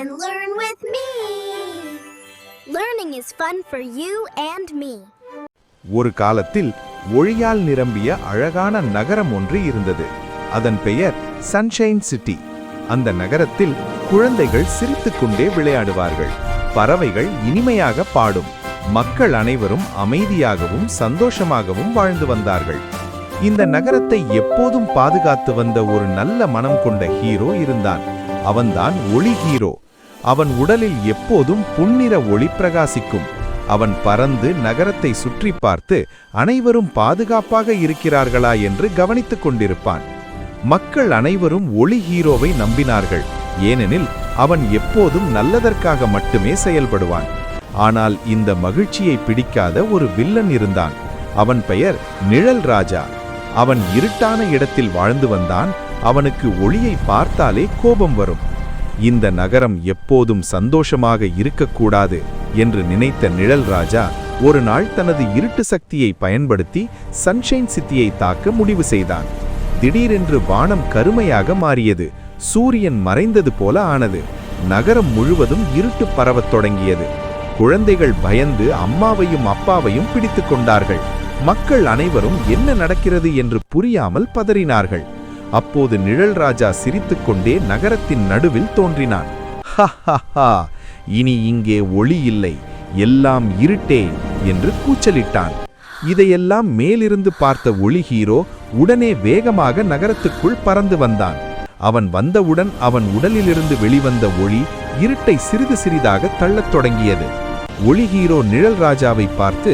and learn with me. Learning is fun for you and me. ஒரு காலத்தில் ஒளியால் நிரம்பிய அழகான நகரம் ஒன்று இருந்தது. அதன் பெயர் சன்ஷைன் சிட்டி அந்த நகரத்தில் குழந்தைகள் சிரித்துக்கொண்டே விளையாடுவார்கள். பறவைகள் இனிமையாக பாடும். மக்கள் அனைவரும் அமைதியாகவும் சந்தோஷமாகவும் வாழ்ந்து வந்தார்கள். இந்த நகரத்தை எப்போதும் பாதுகாத்து வந்த ஒரு நல்ல மனம் கொண்ட ஹீரோ இருந்தான். அவன்தான் ஒளி ஹீரோ. அவன் உடலில் எப்போதும் புன்னிற ஒளி பிரகாசிக்கும். அவன் பறந்து நகரத்தை சுற்றி பார்த்து அனைவரும் பாதுகாப்பாக இருக்கிறார்களா? என்று கவனித்துக் கொண்டிருப்பான். மக்கள் அனைவரும் ஒளி ஹீரோவை நம்பினார்கள். ஏனெனில் அவன் எப்போதும் நல்லதற்காக மட்டுமே செயல்படுவான். ஆனால் இந்த மகிழ்ச்சியை பிடிக்காத ஒரு வில்லன் இருந்தான். அவன் பெயர் நிழல் ராஜா. அவன் இருட்டான இடத்தில் வாழ்ந்து வந்தான். அவனுக்கு ஒளியை பார்த்தாலே கோபம் வரும். இந்த நகரம் எப்போதும் சந்தோஷமாக இருக்கக்கூடாது என்று நினைத்த நிழல் ராஜா ஒரு நாள் தனது இருட்டு சக்தியை பயன்படுத்தி சன்ஷைன் சித்தியை தாக்க முடிவு செய்தான். திடீரென்று வானம் கருமையாக மாறியது. சூரியன் மறைந்தது போல ஆனது. நகரம் முழுவதும் இருட்டு பரவத் தொடங்கியது. குழந்தைகள் பயந்து அம்மாவையும் அப்பாவையும் பிடித்துக் கொண்டார்கள். மக்கள் அனைவரும் என்ன நடக்கிறது என்று புரியாமல் பதறினார்கள். அப்போது நிழல் ராஜா சிரித்துக்கொண்டே நகரத்தின் நடுவில் தோன்றினான். ஹா இனி இங்கே ஒளி இல்லை எல்லாம் இருட்டே என்று கூச்சலிட்டான். இதையெல்லாம் மேலிருந்து பார்த்த ஒளி ஹீரோ உடனே வேகமாக நகரத்துக்குள் பறந்து வந்தான். அவன் வந்தவுடன் அவன் உடலிலிருந்து வெளிவந்த ஒளி இருட்டை சிறிது சிறிதாக தள்ளத் தொடங்கியது. ஒளி ஹீரோ நிழல் ராஜாவை பார்த்து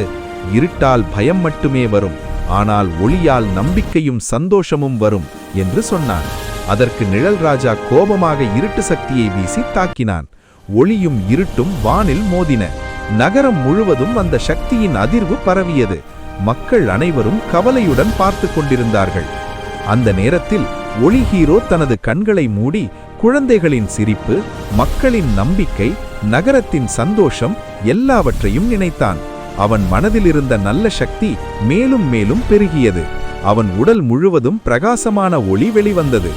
இருட்டால் பயம் மட்டுமே வரும் ஆனால் ஒளியால் நம்பிக்கையும் சந்தோஷமும் வரும். என்று சொன்னான். அதற்கு நிழல் ராஜா கோபமாக இருட்டு சக்தியை வீசி தாக்கினான். ஒளியும் இருட்டும் வானில் மோதின. நகரம் முழுவதும் அந்த சக்தியின் அதிர்வு பரவியது. மக்கள் அனைவரும் கவலையுடன் பார்த்து கொண்டிருந்தார்கள். அந்த நேரத்தில் ஒளி ஹீரோ தனது கண்களை மூடி குழந்தைகளின் சிரிப்பு மக்களின் நம்பிக்கை நகரத்தின் சந்தோஷம் எல்லாவற்றையும் நினைத்தான். அவன் மனதிலிருந்த நல்ல சக்தி மேலும் மேலும் பெருகியது. அவன் உடல் முழுவதும் பிரகாசமான ஒளி வெளிவந்தது.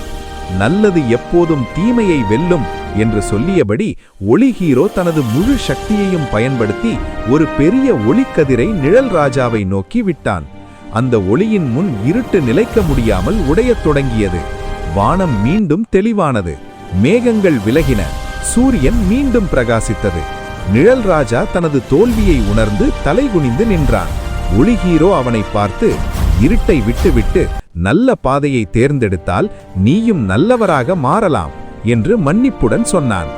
நல்லது எப்போதும் தீமையை வெல்லும் என்று சொல்லியபடி ஒளி ஹீரோ தனது முழு சக்தியையும் பயன்படுத்தி ஒரு பெரிய ஒளிக்கதிரை நிழல் ராஜாவை நோக்கி விட்டான். அந்த ஒளியின் முன் இருட்டு நிலைக்க முடியாமல் உடையத் தொடங்கியது. வானம் மீண்டும் தெளிவானது. மேகங்கள் விலகின. சூரியன் மீண்டும் பிரகாசித்தது. நிழல் ராஜா தனது தோல்வியை உணர்ந்து தலைகுனிந்து நின்றான். ஒளி ஹீரோ அவனை பார்த்து இருட்டை விட்டுவிட்டு நல்ல பாதையை தேர்ந்தெடுத்தால் நீயும் நல்லவராக மாறலாம் என்று மன்னிப்புடன் சொன்னான்.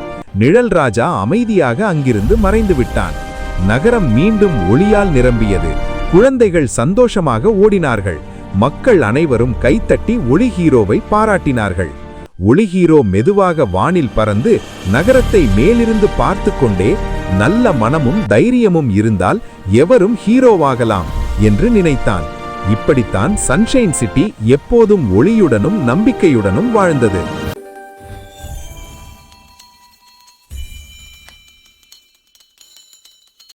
நிழல் ராஜா அமைதியாக அங்கிருந்து மறைந்து விட்டான். நகரம் மீண்டும் ஒளியால் நிரம்பியது. குழந்தைகள் சந்தோஷமாக ஓடினார்கள். மக்கள் அனைவரும் கைத்தட்டி ஒளி ஹீரோவை பாராட்டினார்கள். ஒளி ஹீரோ மெதுவாக வானில் பறந்து நகரத்தை மேலிருந்து பார்த்து கொண்டே நல்ல மனமும் தைரியமும் இருந்தால் எவரும் ஹீரோவாகலாம் என்று நினைத்தான். இப்படித்தான் சன்ஷைன் சிட்டி எப்போதும் ஒளியுடனும் நம்பிக்கையுடனும் வாழ்ந்தது.